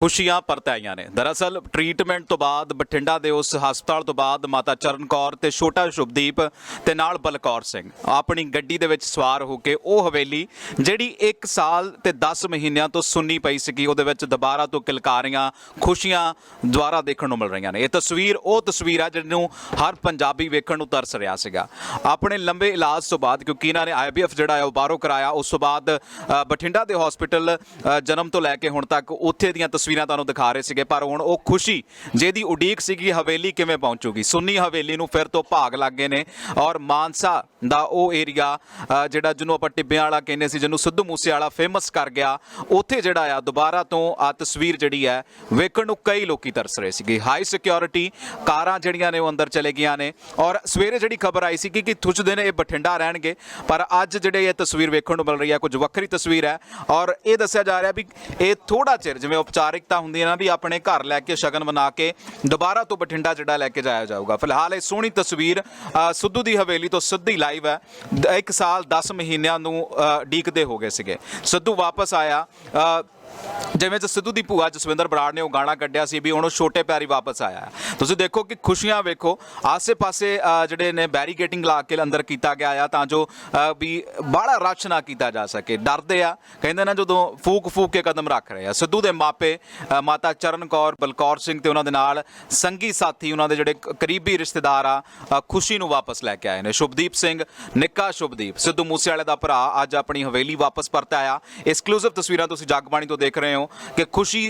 ਖੁਸ਼ੀਆਂ ਪਰਤਾਈਆਂ ਨੇ। ਦਰਅਸਲ ਟ੍ਰੀਟਮੈਂਟ ਤੋਂ ਬਾਅਦ ਬਠਿੰਡਾ ਦੇ ਉਸ ਹਸਪਤਾਲ ਤੋਂ ਬਾਅਦ ਮਾਤਾ ਚਰਨ ਕੌਰ ਤੇ ਛੋਟਾ ਸ਼ੁਭਦੀਪ ਤੇ ਨਾਲ ਬਲਕੌਰ ਸਿੰਘ। ਆਪਣੀ ਗੱਡੀ ਦੇ ਵਿੱਚ ਸਵਾਰ ਹੋ ਕੇ ਉਹ ਹਵੇਲੀ, ਜਿਹੜੀ 1 ਸਾਲ ਤੇ 10 ਮਹੀਨਿਆਂ ਤੋਂ ਸੁੰਨੀ ਪਈ ਸੀਗੀ, ਉਹਦੇ ਵਿੱਚ ਦੁਬਾਰਾ ਤੋਂ ਕਿਲਕਾਰੀਆਂ ਖੁਸ਼ੀਆਂ ਦੁਆਰਾ ਦੇਖਣ ਨੂੰ ਮਿਲ ਰਹੀਆਂ ਨੇ। ਇਹ ਤਸਵੀਰ ਉਹ ਤਸਵੀਰ ਆ ਜਿਹਨੂੰ ਹਰ ਪੰਜਾਬੀ ਵੇਖਣ ਨੂੰ ਤਰਸ ਰਿਹਾ ਸੀਗਾ। ਆਪਣੇ ਲੰਬੇ ਇਲਾਜ ਤੋਂ ਬਾਅਦ, ਕਿਉਂਕਿ ਇਹਨਾਂ ਨੇ ਆਈਬੀਐਫ ਜਿਹੜਾ ਹੈ ਉਹ ਬਾਹਰੋਂ ਕਰਾਇਆ, ਉਸ ਤੋਂ ਬਾਅਦ ਬਠਿੰਡਾ ਦੇ ਹਸਪੀਟਲ ਜਨਮ ਤੋਂ ਲੈ ਕੇ ਹੁਣ ਤੱਕ ਉੱਥੇ ਦੀਆਂ ਤਸਵੀਰਾਂ ਤੁਹਾਨੂੰ ਦਿਖਾ ਰਹੇ ਸੀਗੇ, ਪਰ ਹੁਣ ਉਹ ਖੁਸ਼ੀ ਜਿਹਦੀ ਉਡੀਕ ਸੀਗੀ ਹਵੇਲੀ ਕਿਵੇਂ ਪਹੁੰਚੂਗੀ? ਸੁੰਨੀ ਹਵੇਲੀ ਨੂੰ ਫਿਰ ਤੋਂ ਭਾਗ ਲੱਗ ਗਏ ਨੇ ਔਰ ਮਾਨਸਾ ਦਾ ਉਹ ਏਰੀਆ ਜਿਹੜਾ ਜਿਹਨੂੰ ਆਪਾਂ ਟਿੱਬਿਆਂ ਵਾਲਾ ਕਹਿੰਦੇ ਸੀ, ਜਿਹਨੂੰ ਸਿੱਧੂ ਮੂਸੇ ਵਾਲਾ ਫੇਮਸ ਕਰ ਗਿਆ, ਉੱਥੇ ਜਿਹੜਾ ਆ ਦੁਬਾਰਾ ਤੋਂ ਆ ਤਸਵੀਰ ਜਿਹੜੀ ਹੈ ਵੇਖਣ ਨੂੰ ਕਈ ਲੋਕੀ ਤਰਸ ਰਹੇ ਸੀਗੇ। ਹਾਈ ਸਿਕਿਉਰਿਟੀ ਕਾਰਾਂ ਜਿਹੜੀਆਂ ਨੇ ਉਹ ਅੰਦਰ ਚਲੇ ਗਈਆਂ ਨੇ ਔਰ ਸਵੇਰੇ ਜਿਹੜੀ ਖਬਰ ਆਈ ਸੀ ਕਿ ਕੁਝ ਦਿਨ ਇਹ ਬਠਿੰਡਾ ਰਹਿਣਗੇ, ਪਰ ਅੱਜ ਜਿਹੜੇ ਇਹ ਤਸਵੀਰ ਵੇਖਣ ਨੂੰ ਮਿਲ ਰਹੀ ਹੈ, ਕੁਝ ਵੱਖਰੀ ਤਸਵੀਰ ਹੈ ਔਰ ਇਹ ਦੱਸਿਆ ਜਾ ਰਿਹਾ ਵੀ ਇਹ ਥੋੜਾ ਚਿਰ ਜਿਵੇਂ ਉਪਚਾਰਿਕ ਉਪਚਾਰਿਕਤਾ ਹੁੰਦੀ ਹੈ ਨਾ ਵੀ ਆਪਣੇ ਘਰ ਲੈ ਕੇ ਸ਼ਗਨ ਮਨਾ ਕੇ ਦੁਬਾਰਾ ਤੋਂ ਬਠਿੰਡਾ ਜਿਹੜਾ ਲੈ ਕੇ ਜਾਇਆ ਜਾਊਗਾ। ਫਿਲਹਾਲ ਇਹ ਸੋਹਣੀ ਤਸਵੀਰ ਅ, ਸਿੱਧੂ ਦੀ ਹਵੇਲੀ ਤੋਂ ਸਿੱਧੀ ਲਾਈਵ ਹੈ। ਇੱਕ ਸਾਲ 10 ਮਹੀਨਿਆਂ ਨੂੰ ਅ, ਡੀਕਦੇ ਹੋ ਗਏ ਸੀਗੇ। ਸਿੱਧੂ ਵਾਪਸ ਆਇਆ ਅ, ਜਿਵੇਂ ਕਿ ਸਿੱਧੂ ਦੀ ਭੂਆ ਜਸਵਿੰਦਰ ਬਰਾੜ ਨੇ ਉਹ ਗਾਣਾ ਕੱਢਿਆ ਸੀ ਵੀ ਹੁਣ ਉਹ ਛੋਟੇ ਪੈਰੀ ਵਾਪਸ ਆਇਆ ਹੈ। ਤੁਸੀਂ ਦੇਖੋ ਕਿ ਖੁਸ਼ੀਆਂ ਵੇਖੋ ਆਸੇ-ਪਾਸੇ ਅ, ਜਿਹੜੇ ਨੇ ਬੈਰੀਕੇਟਿੰਗ ਲਾ ਕੇ ਅੰਦਰ ਕੀਤਾ ਗਿਆ ਆ ਤਾਂ ਜੋ ਅ, ਵੀ ਬਾਹਲਾ ਰਸ਼ ਨਾ ਕੀਤਾ ਜਾ ਸਕੇ। ਡਰਦੇ ਆ ਕਹਿੰਦੇ ਨਾ ਜਦੋਂ ਫੂਕ ਫੂਕ ਕੇ ਕਦਮ ਰੱਖ ਰਹੇ ਆ। ਸਿੱਧੂ ਦੇ ਮਾਪੇ ਅ, ਮਾਤਾ ਚਰਨ ਕੌਰ ਬਲਕੌਰ ਸਿੰਘ ਤੇ ਉਹਨਾਂ ਦੇ ਨਾਲ ਸੰਗੀ ਸਾਥੀ ਉਹਨਾਂ ਦੇ ਜਿਹੜੇ ਕ- ਕਰੀਬੀ ਰਿਸ਼ਤੇਦਾਰ ਆ ਅ, ਖੁਸ਼ੀ ਨੂੰ ਵਾਪਸ ਲੈ ਕੇ ਆਏ ਨੇ। ਸ਼ੁਭਦੀਪ ਸਿੰਘ ਨਿੱਕਾ ਸ਼ੁਭਦੀਪ। ਸਿੱਧੂ ਮੂਸੇਵਾਲੇ ਦਾ ਭਰਾ ਅੱਜ ਆਪਣੀ ਹਵੇਲੀ ਵਾਪਸ ਪਰਤ ਆਇਆ। ਐਕਸਕਲੂਸਿਵ ਤਸਵੀਰਾਂ ਤੁਸੀਂ ਜਗਬਾਣੀ ਤੋਂ ਦੇਖ ਦੇਖ ਰਹੇ ਹੋ ਕਿ ਖੁਸ਼ੀ,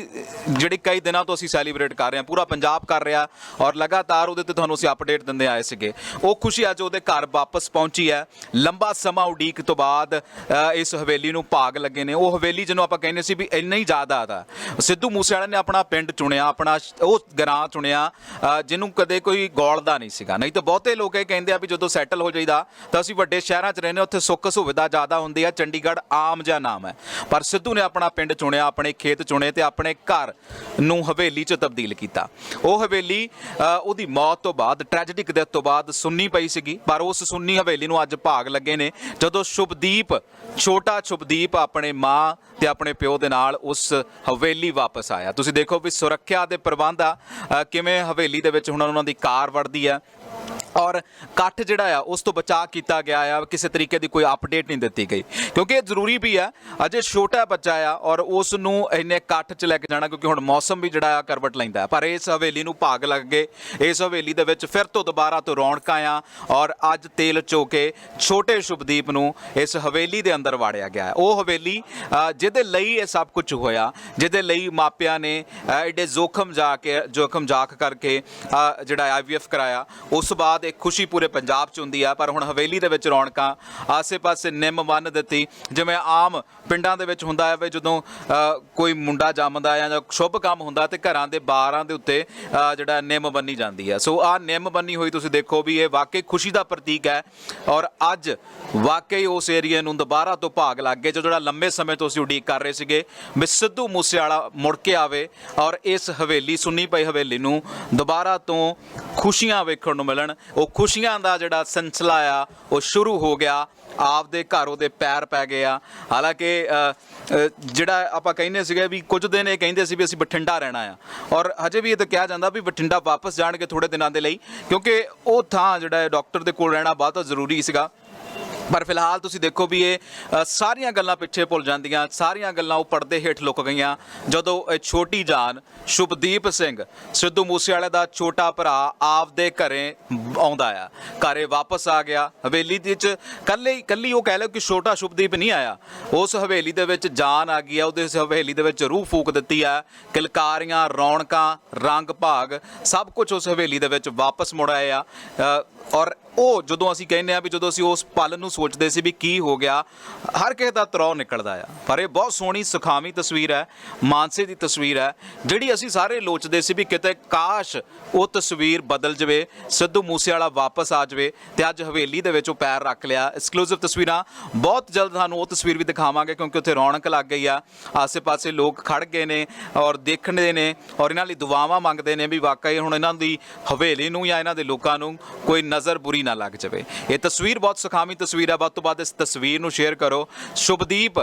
ਜਿਹੜੀ ਕਈ ਦਿਨਾਂ ਤੋਂ ਅਸੀਂ ਸੈਲੀਬ੍ਰੇਟ ਕਰ ਰਹੇ ਹਾਂ, ਪੂਰਾ ਪੰਜਾਬ ਕਰ ਰਿਹਾ ਔਰ ਲਗਾਤਾਰ ਉਹਦੇ ਤੇ ਤੁਹਾਨੂੰ ਅਸੀਂ ਅਪਡੇਟ ਦਿੰਦੇ ਆਏ ਸੀਗੇ। ਉਹ ਖੁਸ਼ੀ ਅੱਜ ਉਹਦੇ ਘਰ ਵਾਪਸ ਪਹੁੰਚੀ ਹੈ। ਲੰਬਾ ਸਮਾਂ ਉਡੀਕ ਤੋਂ ਬਾਅਦ ਇਸ ਹਵੇਲੀ ਨੂੰ ਭਾਗ ਲੱਗੇ ਨੇ। ਉਹ ਹਵੇਲੀ ਜਿਹਨੂੰ ਆਪਾਂ ਕਹਿੰਦੇ ਸੀ ਵੀ ਇੰਨਾ ਹੀ ਜ਼ਿਆਦਾ ਆਦਾ ਸਿੱਧੂ ਮੂਸੇਵਾਲੇ ਨੇ ਆਪਣਾ ਪਿੰਡ ਚੁਣਿਆ, ਆਪਣਾ ਉਹ ਗਰਾਂ ਚੁਣਿਆ ਜਿਹਨੂੰ ਕਦੇ ਕੋਈ ਗੋਲਦਾ ਨਹੀਂ ਸੀਗਾ। ਨਹੀਂ ਤਾਂ ਬਹੁਤੇ ਲੋਕ ਇਹ ਕਹਿੰਦੇ ਆ ਵੀ ਜਦੋਂ ਸੈਟਲ ਹੋ ਜਾਈਦਾ, ਤਾਂ ਅਸੀਂ ਵੱਡੇ ਸ਼ਹਿਰਾਂ 'ਚ ਰਹਿੰਦੇ ਉੱਥੇ ਸੁੱਖ ਸੁਵਿਧਾ ਜ਼ਿਆਦਾ ਹੁੰਦੀ ਆ ਚੰਡੀਗੜ੍ਹ ਆਮ ਜਿਹਾ ਨਾਮ ਹੈ। ਪਰ ਸਿੱਧੂ ਨੇ ਆਪਣਾ ਪਿੰਡ ਚੁਣਿਆ ਆਪਣੇ ਖੇਤ ਚੁਣੇ ਤੇ ਆਪਣੇ ਘਰ ਨੂੰ ਹਵੇਲੀ 'ਚ ਤਬਦੀਲ ਕੀਤਾ। ਉਹ ਹਵੇਲੀ ਉਹਦੀ ਮੌਤ ਤੋਂ ਬਾਅਦ ਟ੍ਰੈਜੇਡਿਕ ਡੈਥ ਤੋਂ ਬਾਅਦ ਸੁੰਨੀ ਪਈ ਸੀਗੀ, ਪਰ ਉਸ ਸੁੰਨੀ ਹਵੇਲੀ ਨੂੰ ਅੱਜ ਭਾਗ ਲੱਗੇ ਨੇ। ਜਦੋਂ ਸ਼ੁਭਦੀਪ, ਛੋਟਾ ਸ਼ੁਭਦੀਪ ਆਪਣੇ ਮਾਂ ਤੇ ਆਪਣੇ ਪਿਓ ਦੇ ਨਾਲ ਉਸ ਹਵੇਲੀ ਵਾਪਸ ਆਇਆ। ਤੁਸੀਂ ਦੇਖੋ ਵੀ ਸੁਰੱਖਿਆ ਦੇ ਪ੍ਰਬੰਧ ਆ ਕਿਵੇਂ ਹਵੇਲੀ ਦੇ ਵਿੱਚ ਹੁਣ ਉਹਨਾਂ ਦੀ ਕਾਰ ਵੜਦੀ ਆ। ਔਰ ਇਕੱਠ ਜਿਹੜਾ ਆ ਉਸ ਤੋਂ ਬਚਾ ਕੀਤਾ ਗਿਆ ਆ ਕਿਸੇ ਤਰੀਕੇ ਦੀ ਕੋਈ ਅਪਡੇਟ ਨਹੀਂ ਦਿੱਤੀ ਗਈ। ਕਿਉਂਕਿ ਇਹ ਜ਼ਰੂਰੀ ਵੀ ਆ ਅਜੇ ਛੋਟਾ ਬੱਚਾ ਆ ਔਰ ਉਸ ਨੂੰ ਇੰਨੇ ਇਕੱਠ 'ਚ ਲੈ ਕੇ ਜਾਣਾ ਕਿਉਂਕਿ ਹੁਣ ਮੌਸਮ ਵੀ ਜਿਹੜਾ ਆ ਕਰਵਟ ਲੈਂਦਾ ਪਰ ਇਸ ਹਵੇਲੀ ਨੂੰ ਭਾਗ ਲੱਗ ਗਏ। ਇਸ ਹਵੇਲੀ ਦੇ ਵਿੱਚ ਫਿਰ ਤੋਂ ਦੁਬਾਰਾ ਤੋਂ ਰੌਣਕਾਂ ਆ ਔਰ ਅੱਜ ਤੇਲ ਚੋ ਕੇ ਛੋਟੇ ਸ਼ੁਭਦੀਪ ਨੂੰ ਇਸ ਹਵੇਲੀ ਦੇ ਅੰਦਰ ਵਾੜਿਆ ਗਿਆ ਉਹ ਹਵੇਲੀ ਜਿਹਦੇ ਲਈ ਇਹ ਸਭ ਕੁਝ ਹੋਇਆ ਜਿਹਦੇ ਲਈ ਮਾਪਿਆਂ ਨੇ ਅ, ਐਡੇ ਜ਼ੋਖਮ ਜਾ ਕੇ ਜ਼ੋਖਮ ਜਾਖ ਕਰਕੇ ਅ, ਜਿਹੜਾ ਆਈਵੀਐਫ ਕਰਾਇਆ ਉਸ ਬਾਅਦ ਬਾਅਦ ਇੱਕ ਖੁਸ਼ੀ ਪੂਰੇ ਪੰਜਾਬ 'ਚ ਹੁੰਦੀ ਆ, ਪਰ ਹੁਣ ਹਵੇਲੀ ਦੇ ਵਿੱਚ ਰੌਣਕਾਂ, ਆਸੇ-ਪਾਸੇ ਨਿੰਮ ਬੰਨ ਦਿੱਤੀ। ਜਿਵੇਂ ਆਮ ਪਿੰਡਾਂ ਦੇ ਵਿੱਚ ਹੁੰਦਾ ਹੈ ਵੀ ਜਦੋਂ ਕੋਈ ਮੁੰਡਾ ਜੰਮਦਾ ਆ ਜਾਂ ਸ਼ੁਭ ਕੰਮ ਹੁੰਦਾ ਤੇ ਘਰਾਂ ਦੇ ਬਾਰਾਂ ਦੇ ਉੱਤੇ ਜਿਹੜਾ ਨਿੰਮ ਬੰਨੀ ਜਾਂਦੀ ਹੈ ਸੋ ਆ ਨਿੰਮ ਬੰਨੀ ਹੋਈ ਤੁਸੀਂ ਦੇਖੋ ਵੀ ਇਹ ਵਾਕਈ ਖੁਸ਼ੀ ਦਾ ਪ੍ਰਤੀਕ ਹੈ ਔਰ ਅੱਜ ਵਾਕਈ ਉਸ ਏਰੀਏ ਨੂੰ ਦੁਬਾਰਾ ਤੋਂ ਭਾਗ ਲੱਗ ਗਏ, ਜੋ ਜਿਹੜਾ ਲੰਬੇ ਸਮੇਂ ਤੋਂ ਅਸੀਂ ਉਡੀਕ ਕਰ ਰਹੇ ਸੀਗੇ ਵੀ ਸਿੱਧੂ ਮੂਸੇਵਾਲਾ ਮੁੜ ਕੇ ਆਵੇ ਔਰ ਇਸ ਹਵੇਲੀ, ਸੁੰਨੀ ਪਈ ਹਵੇਲੀ ਨੂੰ ਦੁਬਾਰਾ ਤੋਂ ਖੁਸ਼ੀਆਂ ਵੇਖਣ ਨੂੰ ਮਿਲਣ। ਉਹ ਖੁਸ਼ੀਆਂ ਦਾ ਜਿਹੜਾ ਸਿਲਸਿਲਾ ਆ, ਉਹ ਸ਼ੁਰੂ ਹੋ ਗਿਆ। ਆਪਦੇ ਘਰ ਉਹਦੇ ਪੈਰ ਪੈ ਗਏ ਆ। ਹਾਲਾਂਕਿ ਜਿਹੜਾ ਆਪਾਂ ਕਹਿੰਦੇ ਸੀਗੇ ਵੀ ਕੁਝ ਦਿਨ ਇਹ ਕਹਿੰਦੇ ਸੀ ਵੀ ਅਸੀਂ ਬਠਿੰਡਾ ਰਹਿਣਾ ਆ। ਔਰ ਹਜੇ ਵੀ ਇਹ ਤਾਂ ਕਿਹਾ ਜਾਂਦਾ ਵੀ ਬਠਿੰਡਾ ਵਾਪਸ ਜਾਣਗੇ ਥੋੜੇ ਦਿਨਾਂ ਦੇ ਲਈ, ਕਿਉਂਕਿ ਉਹ ਥਾਂ ਜਿਹੜਾ ਹੈ ਡਾਕਟਰ ਦੇ ਕੋਲ ਰਹਿਣਾ ਬਹੁਤ ਜ਼ਰੂਰੀ ਸੀਗਾ। ਪਰ ਫਿਲਹਾਲ ਤੁਸੀਂ ਦੇਖੋ ਵੀ ਇਹ ਅ, ਸਾਰੀਆਂ ਗੱਲਾਂ ਪਿੱਛੇ ਭੁੱਲ ਜਾਂਦੀਆਂ ਸਾਰੀਆਂ ਗੱਲਾਂ ਉਹ ਪਰਦੇ ਹੇਠ ਲੁਕ ਗਈਆਂ। ਜਦੋਂ ਇਹ ਛੋਟੀ ਜਾਨ ਸ਼ੁਭਦੀਪ ਸਿੰਘ ਸਿੱਧੂ ਮੂਸੇਵਾਲੇ ਦਾ ਛੋਟਾ ਭਰਾ ਆਪਦੇ ਘਰੇ ਆਉਂਦਾ ਆ। ਘਰੇ ਵਾਪਸ ਆ ਗਿਆ। ਹਵੇਲੀ ਦੇ ਵਿੱਚ ਕੱਲੇ ਹੀ ਕੱਲੀ ਉਹ ਕਹਿ ਲਓ ਕਿ ਛੋਟਾ ਸ਼ੁਭਦੀਪ ਨਹੀਂ ਆਇਆ। ਉਸ ਹਵੇਲੀ ਦੇ ਵਿੱਚ ਜਾਨ ਆ ਗਈ ਆ ਉਹਦੇ ਉਸ ਹਵੇਲੀ ਦੇ ਵਿੱਚ ਰੂਹ ਫੂਕ ਦਿੱਤੀ ਆ। ਕਿਲਕਾਰੀਆਂ ਰੌਣਕਾਂ ਰੰਗ ਭਾਗ ਸਭ ਕੁਝ ਉਸ ਹਵੇਲੀ ਦੇ ਵਿੱਚ ਵਾਪਸ ਮੁੜ ਆਏ ਆ। ਅ, ਔਰ ਉਹ ਜਦੋਂ ਅਸੀਂ ਕਹਿੰਦੇ ਆ ਵੀ ਜਦੋਂ ਅਸੀਂ ਉਸ ਪਲ ਨੂੰ ਸੋਚਦੇ ਸੀ ਵੀ ਕੀ ਹੋ ਗਿਆ, ਹਰ ਕਿਸੇ ਦਾ ਤਰੋ ਨਿਕਲਦਾ ਆ। ਪਰ ਇਹ ਬਹੁਤ ਸੋਹਣੀ ਸੁਖਾਵੀ ਤਸਵੀਰ ਹੈ, ਮਾਨਸੇ ਦੀ ਤਸਵੀਰ ਹੈ, ਜਿਹੜੀ ਅਸੀਂ ਸਾਰੇ ਲੋਚਦੇ ਸੀ ਵੀ ਕਿਤੇ ਕਾਸ਼ ਉਹ ਤਸਵੀਰ ਬਦਲ ਜਵੇ, ਸਿੱਧੂ ਮੂਸੇਵਾਲਾ ਵਾਪਸ ਆ ਜਵੇ ਤੇ ਅੱਜ ਹਵੇਲੀ ਦੇ ਵਿੱਚ ਉਹ ਪੈਰ ਰੱਖ ਲਿਆ। ਐਕਸਕਲੂਸਿਵ ਤਸਵੀਰਾਂ, ਬਹੁਤ ਜਲਦ ਤੁਹਾਨੂੰ ਉਹ ਤਸਵੀਰ ਵੀ ਦਿਖਾਵਾਂਗੇ ਕਿਉਂਕਿ ਉੱਥੇ ਰੌਣਕ ਲੱਗ ਗਈ ਆ। ਆਸੇ-ਪਾਸੇ ਲੋਕ ਖੜ ਗਏ ਨੇ ਔਰ ਦੇਖਣਦੇ ਨੇ ਔਰ ਇਹਨਾਂ ਲਈ ਦੁਆਵਾਂ ਮੰਗਦੇ ਨੇ ਵੀ ਵਾਕਈ ਹੁਣ ਇਹਨਾਂ ਦੀ ਹਵੇਲੀ ਨੂੰ ਜਾਂ ਇਹਨਾਂ ਦੇ ਲੋਕਾਂ ਨੂੰ ਕੋਈ ਨਜ਼ਰ ਬੁਰੀ ਨਾ ਲੱਗ ਜਾਵੇ। ਇਹ ਤਸਵੀਰ ਬਹੁਤ ਸੁਖਾਮੀ ਤਸਵੀਰ ਹੈ। ਵੱਧ ਤੋਂ ਵੱਧ ਇਸ ਤਸਵੀਰ ਨੂੰ ਸ਼ੇਅਰ ਕਰੋ। ਸ਼ੁਭਦੀਪ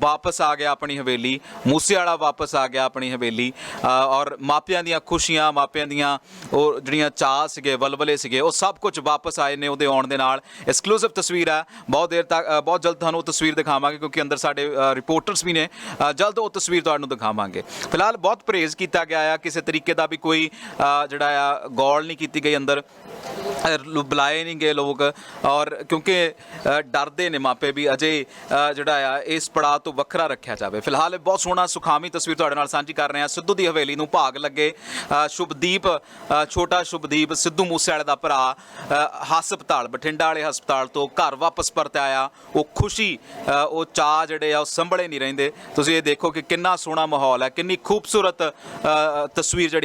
ਵਾਪਸ ਆ ਗਿਆ ਆਪਣੀ ਹਵੇਲੀ। ਮੂਸੇ ਵਾਲਾ ਵਾਪਸ ਆ ਗਿਆ ਆਪਣੀ ਹਵੇਲੀ। ਔਰ ਮਾਪਿਆਂ ਦੀਆਂ ਖੁਸ਼ੀਆਂ, ਮਾਪਿਆਂ ਦੀਆਂ ਉਹ ਜਿਹੜੀਆਂ ਚਾਹ ਸੀਗੇ, ਵਲਵਲੇ ਸੀਗੇ, ਉਹ ਸਭ ਕੁਝ ਵਾਪਸ ਆਏ ਨੇ ਉਹਦੇ ਆਉਣ ਦੇ ਨਾਲ। ਐਕਸਕਲੂਸਿਵ ਤਸਵੀਰ ਹੈ। ਬਹੁਤ ਦੇਰ ਤੱਕ ਬਹੁਤ ਜਲਦ ਤੁਹਾਨੂੰ ਉਹ ਤਸਵੀਰ ਦਿਖਾਵਾਂਗੇ ਕਿਉਂਕਿ ਅੰਦਰ ਸਾਡੇ ਰਿਪੋਰਟਰਸ ਵੀ ਨੇ। ਜਲਦ ਉਹ ਤਸਵੀਰ ਤੁਹਾਨੂੰ ਦਿਖਾਵਾਂਗੇ। ਫਿਲਹਾਲ ਬਹੁਤ ਪ੍ਰੇਜ਼ ਕੀਤਾ ਗਿਆ ਆ। ਕਿਸੇ ਤਰੀਕੇ ਦਾ ਵੀ ਕੋਈ ਜਿਹੜਾ ਆ ਗੌਲ ਨਹੀਂ ਕੀਤੀ ਗਈ ਅੰਦਰ। ਬੁਲਾਏ ਨਹੀਂ ਗਏ ਲੋਕ ਔਰ ਕਿਉਂਕਿ ਡਰਦੇ ਨੇ ਮਾਪੇ ਵੀ ਅਜੇ ਜਿਹੜਾ ਆ, ਇਸ ਪੜਾਅ ਤੋਂ ਵੱਖਰਾ ਰੱਖਿਆ ਜਾਵੇ। ਫਿਲਹਾਲ ਇਹ ਬਹੁਤ ਸੋਹਣਾ ਸੁਖਾਮੀ ਤਸਵੀਰ ਤੁਹਾਡੇ ਨਾਲ ਸਾਂਝੀ ਕਰ ਰਹੇ ਹਾਂ। ਸਿੱਧੂ ਦੀ ਹਵੇਲੀ ਨੂੰ ਭਾਗ ਲੱਗੇ ਸ਼ੁਭਦੀਪ ਛੋਟਾ ਸ਼ੁਭਦੀਪ, ਸਿੱਧੂ ਮੂਸੇਵਾਲੇ ਦਾ ਭਰਾ ਹਸਪਤਾਲ, ਬਠਿੰਡਾ ਵਾਲੇ ਹਸਪਤਾਲ ਤੋਂ ਘਰ ਵਾਪਸ ਪਰਤ ਆਇਆ। ਉਹ ਖੁਸ਼ੀ ਉਹ ਚਾਹ ਜਿਹੜੇ ਆ, ਉਹ ਸੰਭਲੇ ਨਹੀਂ ਰਹਿੰਦੇ। ਤੁਸੀਂ ਇਹ ਦੇਖੋ ਕਿ ਕਿੰਨਾ ਸੋਹਣਾ ਮਾਹੌਲ ਹੈ, ਕਿੰਨੀ ਖੂਬਸੂਰਤ ਤਸਵੀਰ ਜਿਹੜੀ